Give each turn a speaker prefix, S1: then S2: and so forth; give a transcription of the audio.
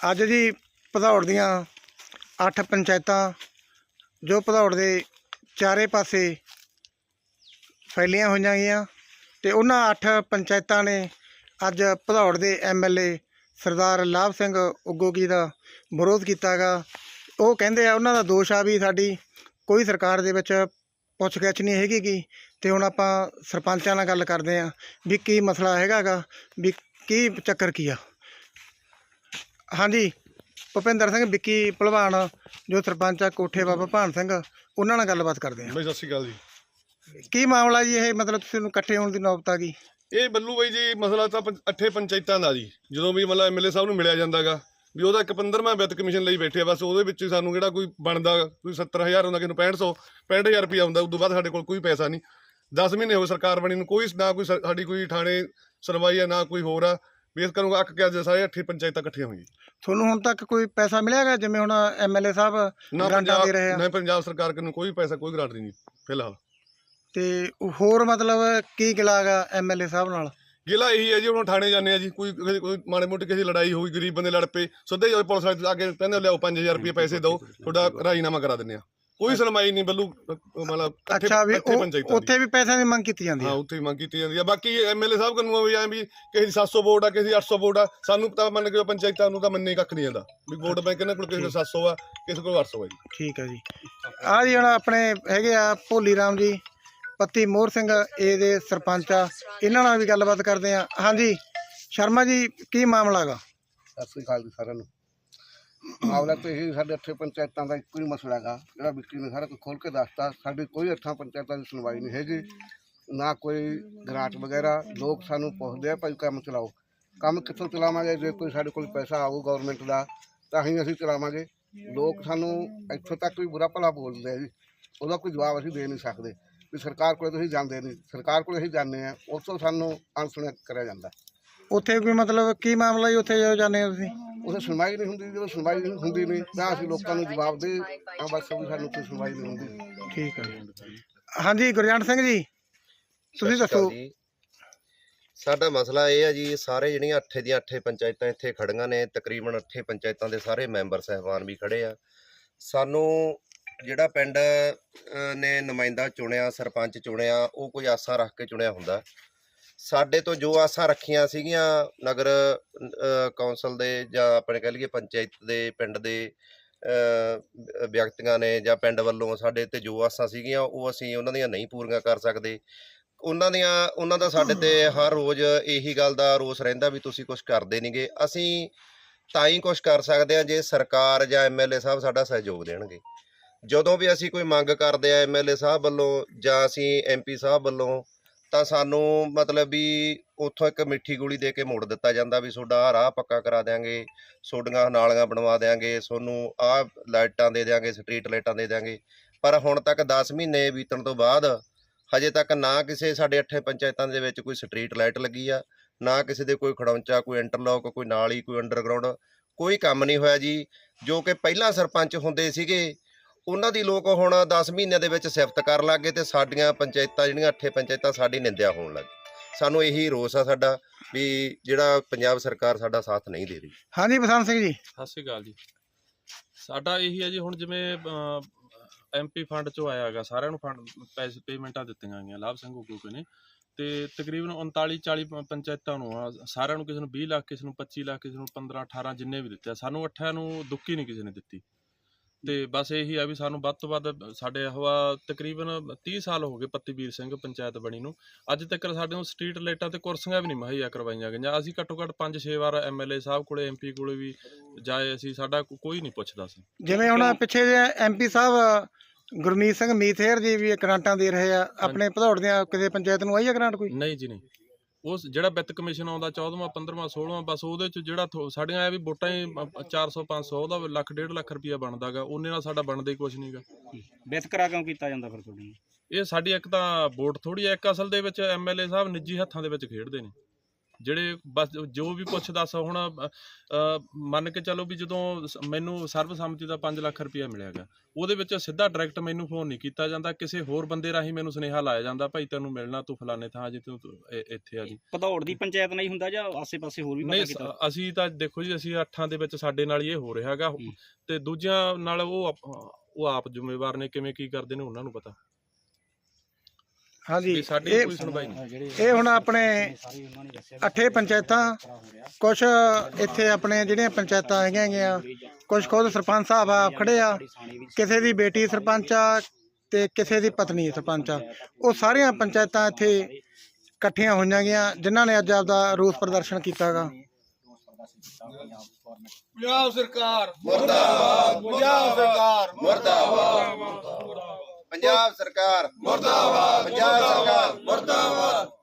S1: ਅੱਜ ਜੀ ਭਦੌੜ ਦੀਆਂ ਅੱਠ ਪੰਚਾਇਤਾਂ, ਜੋ ਭਦੌੜ ਦੇ ਚਾਰੇ ਪਾਸੇ ਫੈਲੀਆਂ ਹੋਈਆਂ ਗਈਆਂ ਤੇ ਉਹਨਾਂ ਅੱਠ ਪੰਚਾਇਤਾਂ ਨੇ ਅੱਜ ਭਦੌੜ ਦੇ ਐਮਐਲਏ ਸਰਦਾਰ ਲਾਭ ਸਿੰਘ ਉਗੋਗੀ ਦਾ ਵਿਰੋਧ ਕੀਤਾਗਾ। ਉਹ ਕਹਿੰਦੇ ਆ, ਉਹਨਾਂ ਦਾ ਦੋਸ਼ ਆ ਵੀ ਸਾਡੀ ਕੋਈ ਸਰਕਾਰ ਦੇ ਵਿੱਚ ਪੁੱਛਗਿੱਛ ਨਹੀਂ ਹੈਗੀ ਗੀ ਤੇ ਹੁਣ ਆਪਾਂ ਸਰਪੰਚਾਂ ਨਾਲ ਗੱਲ ਕਰਦੇ ਆ ਵੀ ਕੀ ਮਸਲਾ ਹੈਗਾਗਾ, ਵੀ ਕੀ ਚੱਕਰ ਕੀ ਆ। ਹਾਂਜੀ ਭੁਪਿੰਦਰ ਸਿੰਘ ਵਿੱਕੀ ਭਲਵਾਨ ਜੋ ਸਰਪੰਚ ਆ ਕੋਠੇ ਬਾਬਾ ਭਾਨ ਸਿੰਘ ਉਹਨਾਂ ਨਾਲ ਗੱਲਬਾਤ ਕਰਦੇ ਆ
S2: ਬਈ ਸਤਿ ਸ਼੍ਰੀ ਅਕਾਲ ਜੀ।
S1: ਕੀ ਮਾਮਲਾ ਜੀ ਇਹ? ਮਤਲਬ ਤੁਸੀਂ ਨੂੰ ਇਕੱਠੇ ਹੋਣ ਦੀ ਨੌਬਤ ਆ ਗਈ।
S2: ਇਹ ਬੱਲੂ ਬਾਈ ਜੀ ਮਸਲਾ ਤਾਂ ਪੰਜ- ਅੱਠੇ ਪੰਚਾਇਤਾਂ ਦਾ ਜੀ। ਜਦੋਂ ਵੀ ਮਤਲਬ ਐਮਐਲਏ ਸਾਹਿਬ ਨੂੰ ਮਿਲਿਆ ਜਾਂਦਾਗਾ ਵੀ ਉਹਦਾ ਇੱਕ 15ਵਾਂ ਵਿੱਤ ਕਮਿਸ਼ਨ ਲਈ ਬੈਠੇ ਆ ਬਸ ਉਹਦੇ ਵਿੱਚ ਹੀ ਸਾਨੂੰ ਕਿਹੜਾ ਕੋਈ ਬਣਦਾ ਕੋਈ 70000 ਹੁੰਦਾ ਕਿਸੇ ਨੂੰ 6500 65000 ਰੁਪਇਆ ਹੁੰਦਾ ਉਦੋਂ ਬਾਅਦ ਸਾਡੇ ਕੋਲ ਕੋਈ ਪੈਸਾ ਨਹੀਂ। 10 ਮਹੀਨੇ ਹੋ ਸਰਕਾਰ ਬਣੀ ਨੂੰ ਕੋਈ ਨਾ ਕੋਈ ਸਾ- ਸਾਡੀ ਕੋਈ ਥਾਣੇ ਸੁਣਵਾਈ ਆ ਨਾ ਕੋਈ ਹੋਰ ਆ। ਵੀ ਇਸ ਕਰੂੰਗਾ ਅੱਕ ਕੇ ਅੱਜ ਸਾਰੇ ਅੱਠੇ ਪੰਚਾਇਤਾਂ ਇਕੱਠੀਆਂ ਹੋਈਆਂ।
S1: ਤੁਹਾਨੂੰ ਹੁਣ ਤੱਕ ਕੋਈ ਪੈਸਾ ਮਿਲਿਆਗਾ? ਜਿਵੇਂ ਹੁਣ ਐਮਐਲਏ ਸਾਹਿਬ
S2: ਨਾ
S1: ਗ੍ਰਾਂਟਾਂ ਦੇ ਰਹੇ ਆ।
S2: ਨਾ ਪੰਜਾਬ ਸਰਕਾਰ ਕੋਲ ਕੋਈ ਪੈਸਾ ਕੋਈ ਗ੍ਰਾਂਟ ਨਹੀਂ ਫਿਲਹਾਲ।
S1: ਤੇ ਹੋਰ ਮਤਲਬ ਕੀ ਗਿਲਾਗਾ ਐਮਐਲਏ ਸਾਹਿਬ ਨਾਲ?
S2: ਗਿਲਾ ਇਹੀ ਹੈ ਜੀ ਹੁਣ ਥਾਣੇ ਜਾਂਦੇ ਆ ਜੀ ਕੋਈ ਕੋਈ ਮਾੜੇ ਮੋਟੀ ਕਿਸੇ ਲੜਾਈ ਹੋਈ ਗਰੀਬ ਬੰਦੇ ਲੜ ਪਏ ਸਿੱਧੇ ਹੀ ਪੁਲਿਸ ਵਾਲੇ ਆ ਕੇ ਕਹਿੰਦੇ ਲਿਆਓ 5000 ਰੁਪਏ ਪੈਸੇ ਦਿਓ ਤੁਹਾਡਾ ਰਾਜੀਨਾਮਾ ਕਰਾ ਦਿੰਦੇ ਆ। ਕੋਈ ਸੁਣਵਾਈ ਨਹੀਂ ਬੱਲੂ ਮਤਲਬ
S1: ਅੱਛਾ ਵੀ
S2: ਇਕੱਠੇ
S1: ਉਹ-
S2: ਪੰਚਾਇਤਾਂ ਦੀ।
S1: ਉੱਥੇ ਵੀ ਪੈਸਿਆਂ ਦੀ ਮੰਗ ਕੀਤੀ ਜਾਂਦੀ
S2: ਹਾਂ?
S1: ਹੈ
S2: ਉੱਥੇ ਹੀ ਮੰਗ ਕੀਤੀ ਜਾਂਦੀ ਆ ਬਾਕੀ ਐਮਐਲਏ ਸਾਹਿਬ ਕੋਲ ਵੀ ਐਂ ਵੀ ਕਿਸੇ ਦੀ 700 ਵੋਟ ਆ ਕਿਸੇ ਦੀ 800 ਵੋਟ ਆ ਸਾਨੂੰ ਤਾਂ ਮੰਨ ਕੇ ਪੰਚਾਇਤਾਂ ਨੂੰ ਤਾਂ ਮੰਨੇ ਕੱਖ ਨਹੀਂ ਜਾਂਦਾ। ਵੀ ਵੋਟ ਬੈਂਕ ਇਹਨਾਂ ਕੋਲ ਕਿਸੇ ਕੋਲ 700 ਆ ਕਿਸੇ ਕੋਲ 800 ਆ ਜੀ।
S1: ਠੀਕ ਹੈ ਜੀ। ਆ ਜੀ ਹੁਣ ਆਪਣੇ ਹੈਗੇ ਆ ਭੋਲੀ ਰਾਮ ਜੀ ਪੱਤੀ ਮੋਹਰ ਸਿੰਘ ਇਹਦੇ ਸਰਪੰਚ ਆ। ਇਹਨਾਂ ਨਾਲ ਵੀ ਗੱਲਬਾਤ ਕਰਦੇ ਆ। ਹਾਂਜੀ ਸ਼ਰਮਾ ਜੀ ਕੀ ਮਾਮਲਾ ਹੈਗਾ?
S3: ਸਤਿ ਸ੍ਰੀ ਅਕਾਲ ਜੀ ਸਾਰਿਆਂ ਨੂੰ। ਮਾਮਲਾ ਤਾਂ ਇਹ ਸਾਡੇ ਇੱਥੇ ਪੰਚਾਇਤਾਂ ਦਾ ਇੱਕੋ ਹੀ ਮਸਲਾ ਹੈਗਾ। ਜਿਹੜਾ ਵਿੱਕੀ ਨੇ ਸਾਰਾ ਕੁਝ ਖੋਲ ਕੇ ਦੱਸਤਾ। ਸਾਡੀ ਕੋਈ ਅੱਠਾਂ ਪੰਚਾਇਤਾਂ ਦੀ ਸੁਣਵਾਈ ਨਹੀਂ ਹੈਗੀ। ਨਾ ਕੋਈ ਗ੍ਰਾਂਟ ਵਗੈਰਾ। ਲੋਕ ਸਾਨੂੰ ਪੁੱਛਦੇ ਆ, ਭਾਈ ਕੰਮ ਚਲਾਓ। ਕੰਮ ਕਿੱਥੋਂ ਚਲਾਵਾਂਗੇ? ਜੇ ਕੋਈ ਸਾਡੇ ਕੋਲ ਪੈਸਾ ਆਊ ਗਵਰਨਮੈਂਟ ਦਾ, ਤਾਂ ਹੀ ਅਸੀਂ ਚਲਾਵਾਂਗੇ। ਲੋਕ ਸਾਨੂੰ ਇੱਥੋਂ ਤੱਕ ਵੀ ਬੁਰਾ ਭਲਾ ਬੋਲਦੇ ਆ ਜੀ। ਉਹਦਾ ਕੋਈ ਜਵਾਬ ਅਸੀਂ ਦੇ ਨਹੀਂ ਸਕਦੇ। ਵੀ ਸਰਕਾਰ ਕੋਲ ਤੁਸੀਂ ਜਾਂਦੇ ਨਹੀਂ। ਸਰਕਾਰ ਕੋਲ ਅਸੀਂ ਜਾਂਦੇ ਆ ਤੋਂ ਸਾਨੂੰ ਅਣਸੁਣਿਆ ਕਰਿਆ ਜਾਂਦਾ।
S1: ਉੱਥੇ ਕੋਈ ਮਤਲਬ ਕੀ ਮਾਮਲਾ ਜੀ? ਉੱਥੇ ਜਦੋਂ ਜਾਂਦੇ ਹੋ ਤੁਸੀਂ?
S3: ਉਹਦੇ ਸੁਣਵਾਈ ਨਹੀਂ ਹੁੰਦੀ ਜਦੋਂ ਸੁਣਵਾਈ ਨਹੀਂ ਹੁੰਦੀ ਨਹੀਂ ਤਾਂ ਅਸੀਂ ਲੋਕਾਂ ਨੂੰ ਜਵਾਬ ਦੇ ਆ ਬਸ ਵੀ ਸਾਨੂੰ ਕੋਈ ਸੁਣਵਾਈ ਨਹੀਂ ਹੁੰਦੀ।
S1: ਠੀਕ ਹੈ ਜੀ ਹਾਂਜੀ ਗੁਰਜੰਟ ਸਿੰਘ ਜੀ ਤੁਸੀਂ
S4: ਸਤਿ ਸ਼੍ਰੀ ਅਕਾਲ
S1: ਦੱਸੋ
S4: ਜੀ। ਸਾਡਾ ਮਸਲਾ ਇਹ ਹੈ ਜੀ ਸਾਰੇ ਜਿਹੜੀਆਂ ਅੱਠੇ ਦੀਆਂ ਅੱਠੇ ਪੰਚਾਇਤਾਂ ਇੱਥੇ ਖੜੀਆਂ ਨੇ ਤਕਰੀਬਨ ਅੱਠੇ ਪੰਚਾਇਤਾਂ ਦੇ ਸਾਰੇ ਮੈਂਬਰ ਸਹਿਬਾਨ ਵੀ ਖੜੇ ਆ। ਸਾਨੂੰ ਜਿਹੜਾ ਪਿੰਡ ਨੇ ਨੁਮਾਇੰਦਾ ਚੁਣਿਆ ਸਰਪੰਚ ਚੁਣਿਆ ਉਹ ਕੋਈ ਆਸਾਂ ਰੱਖ ਕੇ ਚੁਣਿਆ ਹੁੰਦਾ। ਸਾਡੇ ਤੋਂ ਜੋ ਆਸਾਂ ਰੱਖੀਆਂ ਸੀਗੀਆਂ, ਨਗਰ ਕੌਂਸਲ ਦੇ ਜਾਂ ਆਪਣੇ ਕਹਿ ਲਈਏ ਪੰਚਾਇਤ ਦੇ, ਪਿੰਡ ਦੇ ਵਿਅਕਤੀਆਂ ਨੇ ਜਾਂ ਪਿੰਡ ਵੱਲੋਂ ਸਾਡੇ ਤੇ ਜੋ ਆਸਾਂ ਸੀਗੀਆਂ, ਉਹ ਅਸੀਂ ਉਹਨਾਂ ਦੀਆਂ ਨਹੀਂ ਪੂਰੀਆਂ ਕਰ ਸਕਦੇ। ਉਹਨਾਂ ਦੀਆਂ, ਉਹਨਾਂ ਦਾ ਸਾਡੇ ਤੇ ਹਰ ਰੋਜ਼ ਇਹੀ ਗੱਲ ਦਾ ਰੋਸ ਰਹਿੰਦਾ ਵੀ ਤੁਸੀਂ ਕੁਝ ਕਰਦੇ ਨਹੀਂਗੇ ਅਸੀਂ ਤਾਂ ਹੀ ਕੁਝ ਕਰ ਸਕਦੇ ਹਾਂ ਜੇ ਸਰਕਾਰ ਜਾਂ ਐਮਐਲਏ ਸਾਹਿਬ ਸਾਡਾ ਸਹਿਯੋਗ ਦੇਣਗੇ। ਜਦੋਂ ਵੀ ਅਸੀਂ ਕੋਈ ਮੰਗ ਕਰਦੇ ਆ ਐਮਐਲਏ ਸਾਹਿਬ ਵੱਲੋਂ ਜਾਂ ਅਸੀਂ ਐਮਪੀ ਸਾਹਿਬ ਵੱਲੋਂ ਤਾਂ ਸਾਨੂੰ ਮਤਲਬ ਵੀ ਉੱਥੋਂ ਇੱਕ ਮਿੱਠੀ ਗੋਲੀ ਦੇ ਕੇ ਮੋੜ ਦਿੱਤਾ ਜਾਂਦਾ ਵੀ ਤੁਹਾਡਾ ਆਹ ਰਾਹ ਪੱਕਾ ਕਰਾ ਦਿਆਂਗੇ ਤੁਹਾਡੀਆਂ ਨਾਲੀਆਂ ਬਣਵਾ ਦਿਆਂਗੇ ਤੁਹਾਨੂੰ ਆਹ ਲਾਈਟਾਂ ਦੇ ਦਿਆਂਗੇ ਸਟਰੀਟ ਲਾਈਟਾਂ ਦੇ ਦਿਆਂਗੇ। ਪਰ ਹੁਣ ਤੱਕ 10 ਮਹੀਨੇ ਬੀਤਣ ਤੋਂ ਬਾਅਦ ਹਜੇ ਤੱਕ ਨਾ ਕਿਸੇ ਸਾਡੇ ਅੱਠੇ ਪੰਚਾਇਤਾਂ ਦੇ ਵਿੱਚ ਕੋਈ ਸਟਰੀਟ ਲਾਈਟ ਲੱਗੀ ਆ, ਨਾ ਕਿਸੇ ਦੇ ਕੋਈ ਖੜੌਂਚਾ, ਕੋਈ ਇੰਟਰਲੌਕ ਕੋਈ ਨਾਲੀ, ਕੋਈ ਅੰਡਰਗਰਾਉਂਡ ਕੋਈ ਕੰਮ ਨਹੀਂ ਹੋਇਆ ਜੀ। ਜੋ ਕਿ ਪਹਿਲਾਂ ਸਰਪੰਚ ਹੁੰਦੇ ਸੀਗੇ ਉਹਨਾਂ ਦੀ ਲੋਕ ਹੁਣ 10 ਮਹੀਨਿਆਂ ਦੇ ਵਿੱਚ ਸਿਫਤ ਕਰਨ ਲੱਗੇ ਤੇ ਸਾਡੀਆਂ ਪੰਚਾਇਤਾਂ ਜਿਹੜੀਆਂ ਅੱਠੇ ਪੰਚਾਇਤਾਂ ਸਾਡੀ ਨਿੰਦਿਆ ਹੋਣ ਲੱਗ ਗਈ। ਸਾਨੂੰ ਇਹੀ ਰੋਸ ਆ ਸਾਡਾ ਵੀ ਜਿਹੜਾ ਪੰਜਾਬ ਸਰਕਾਰ ਸਾਡਾ ਸਾਥ ਨਹੀਂ ਦੇ ਰਹੀ।
S1: ਹਾਂਜੀ ਬਸੰਤ ਸਿੰਘ ਜੀ।
S5: ਸਤਿ ਸ਼੍ਰੀ ਅਕਾਲ ਜੀ। ਸਾਡਾ ਇਹੀ ਹੈ ਜੀ ਹੁਣ ਜਿਵੇਂ ਐਮਪੀ ਫੰਡ ਚੋਂ ਆਇਆ ਹੈਗਾ ਸਾਰਿਆਂ ਨੂੰ ਫੰਡ ਪੈਸੇ ਪੇਮੈਂਟਾਂ ਦਿੱਤੀਆਂ ਗਈਆਂ ਲਾਭ ਸਿੰਘ ਗੁੱਗੂ ਨੇ। ਤੇ ਤਕਰੀਬਨ 39 40 ਪ- ਪੰਚਾਇਤਾਂ ਨੂੰ ਆ ਸਾਰਿਆਂ ਨੂੰ ਕਿਸੇ ਨੂੰ 20 ਲੱਖ ਕਿਸੇ ਨੂੰ 25 ਲੱਖ ਕਿਸੇ ਨੂੰ 15 18 ਜਿੰਨੇ ਵੀ ਦਿੱਤੇ ਸਾਨੂੰ ਅੱਠਿਆਂ ਨੂੰ ਦੁੱਕੀ ਨਹੀਂ ਕਿਸੇ ਨੇ ਦਿੱਤੀ। ਤੇ ਬਸ ਇਹੀ ਆ ਵੀ ਸਾਨੂੰ ਵੱਧ ਤੋਂ ਵੱਧ ਸਾਡੇ ਹਵਾ ਤਕਰੀਬਨ 30 ਸਾਲ ਹੋ ਗਏ ਪੱਤੀ ਵੀਰ ਸਿੰਘ ਪੰਚਾਇਤ ਬਣੀ ਨੂੰ। ਅੱਜ ਤੱਕ ਸਾਡੇ ਨੂੰ ਸਟਰੀਟ ਲਾਈਟਾਂ ਤੇ ਕੁਰਸੀਆਂ ਵੀ ਨਹੀਂ ਮੁਹੱਈਆ ਕਰਵਾਈਆਂ ਗਈਆਂ। ਅਸੀਂ ਘੱਟੋ ਘੱਟ 5-6 ਵਾਰ ਐਮਐਲਏ ਸਾਹਿਬ ਕੋਲੇ ਐਮਪੀ ਕੋਲੇ ਵੀ ਜਾਏ ਅਸੀਂ ਸਾਡਾ ਕੋਈ ਨਹੀਂ ਪੁੱਛਦਾ ਸੀ।
S1: ਜਿਵੇਂ ਹੁਣ ਪਿੱਛੇ ਜੇ ਐਮਪੀ ਸਾਹਿਬ ਗੁਰਮੀਤ ਸਿੰਘ ਮੀਥੇਰ ਜੀ ਵੀ ਗ੍ਰਾਂਟਾਂ ਦੇ ਰਹੇ ਆ ਆਪਣੇ ਭਦੌੜ ਦੀਆਂ ਕਿਸੇ ਪੰਚਾਇਤ ਨੂੰ ਆਈ ਆ ਗ੍ਰਾਂਟ ਕੋਈ?
S5: ਨਹੀਂ ਜੀ ਨਹੀਂ। ਉਸ ਜਿਹੜਾ ਵਿੱਤ ਕਮਿਸ਼ਨ ਆਉਂਦਾ 14ਵਾਂ 15ਵਾਂ 16ਵਾਂ ਬਸ ਉਹਦੇ ਚ ਜਿਹੜਾ ਥੋ- ਸਾਡੀਆਂ ਇਹ ਵੀ ਵੋਟਾਂ ਹੀ 400 500 ਉਹਦਾ ਲੱਖ ਡੇਢ ਲੱਖ ਰੁਪਇਆ ਬਣਦਾਗਾ ਉਹਨੇ ਨਾਲ ਸਾਡਾ ਬਣਦਾ ਹੀ ਕੁਝ ਨਹੀਂਗਾ
S6: ਵਿਤਕਰਾ ਕਿਉਂ ਕੀਤਾ ਜਾਂਦਾ ਫਿਰ ਤੁਹਾਡੇ? ਨਾਲ
S5: ਇਹ ਸਾਡੀ ਇੱਕ ਤਾਂ ਵੋਟ ਥੋੜੀ ਹੈ ਇੱਕ ਅਸਲ ਦੇ ਵਿੱਚ ਐਮਐਲਏ ਸਾਹਿਬ ਨਿੱਜੀ ਹੱਥਾਂ ਦੇ ਵਿੱਚ ਖੇਡਦੇ ਨੇ। ਜਿਹੜੇ ਬਸ ਜੋ ਵੀ ਪੁੱਛ ਦੱਸ ਹੁਣ ਮੰਨ ਕੇ ਚੱਲੋ ਵੀ ਜਦੋਂ ਮੈਨੂੰ ਸਰਬਸੰਮਤੀ ਦਾ 5 ਲੱਖ ਰੁਪਇਆ ਮਿਲਿਆਗਾ ਉਹਦੇ ਵਿੱਚ ਸਿੱਧਾ ਡਾਇਰੈਕਟ ਮੈਨੂੰ ਫੋਨ ਨਹੀਂ ਕੀਤਾ ਜਾਂਦਾ ਕਿਸੇ ਹੋਰ ਬੰਦੇ ਰਾਹੀਂ ਮੈਨੂੰ ਸੁਨੇਹਾ ਲਾਇਆ ਜਾਂਦਾ ਭਾਈ ਤੈਨੂੰ ਮਿਲਣਾ ਤੂੰ ਫਲਾਣੇ ਥਾਂ ਜੇ ਤੂੰ ਇੱਥੇ ਆ ਜੀ।
S6: ਭਦੌੜ ਦੀ ਪੰਚਾਇਤ ਨਹੀਂ ਹੁੰਦਾ ਜਾਂ ਆਸੇ-ਪਾਸੇ ਹੋਰ ਵੀ ਪਤਾ ਕੀਤਾ?
S5: ਅਸੀਂ ਤਾਂ ਦੇਖੋ ਜੀ ਅਸੀਂ ਅੱਠਾਂ ਦੇ ਵਿੱਚ ਸਾਡੇ ਨਾਲ ਹੀ ਇਹ ਹੋ ਰਿਹਾ ਹੈਗਾ। ਤੇ ਦੂਜਿਆਂ ਨਾਲ ਉਹ ਉਹ ਆਪ ਜ਼ਿੰਮੇਵਾਰ ਨੇ ਕਿਵੇਂ ਕੀ ਕਰਦੇ ਨੇ ਉਹਨਾਂ ਨੂੰ ਪਤਾ।
S1: ਹਾਂਜੀ।
S5: ਵੀ ਸਾਡੀ
S1: ਇਹ
S5: ਕੋਈ ਸੁਣਵਾਈ ਨਹੀਂ।
S1: ਇਹ ਹੁਣ ਆਪਣੇ ਅੱਠੇ ਪੰਚਾਇਤਾਂ ਕੁਝ ਇੱਥੇ ਆਪਣੇ ਜਿਹੜੀਆਂ ਪੰਚਾਇਤਾਂ ਹੈਗੀਆਂ ਹੈਗੀਆਂ ਕੁਝ ਖੁਦ ਸਰਪੰਚ ਸਾਹਿਬ ਆ ਖੜੇ ਆ ਕਿਸੇ ਦੀ ਬੇਟੀ ਸਰਪੰਚ ਆ ਤੇ ਕਿਸੇ ਦੀ ਪਤਨੀ ਸਰਪੰਚ ਆ। ਉਹ ਸਾਰੀਆਂ ਪੰਚਾਇਤਾਂ ਇੱਥੇ ਇਕੱਠੀਆਂ ਹੋਈਆਂ ਗਈਆਂ ਜਿਨ੍ਹਾਂ ਨੇ ਅੱਜ ਆਪਦਾ ਰੋਸ ਪ੍ਰਦਰਸ਼ਨ ਕੀਤਾਗਾ
S2: ਪੰਜਾਬ ਸਰਕਾਰ
S4: ਮੁਰਦਾਬਾਦ
S2: ਪੰਜਾਬ ਸਰਕਾਰ
S4: ਮੁਰਦਾਬਾਦ। ਪੰਜਾਬ ਸਰਕਾਰ। ਮੁਰਦਾਬਾਦ। ਪੰਜਾਬ ਸਰਕਾਰ। ਮੁਰਦਾਬਾਦ।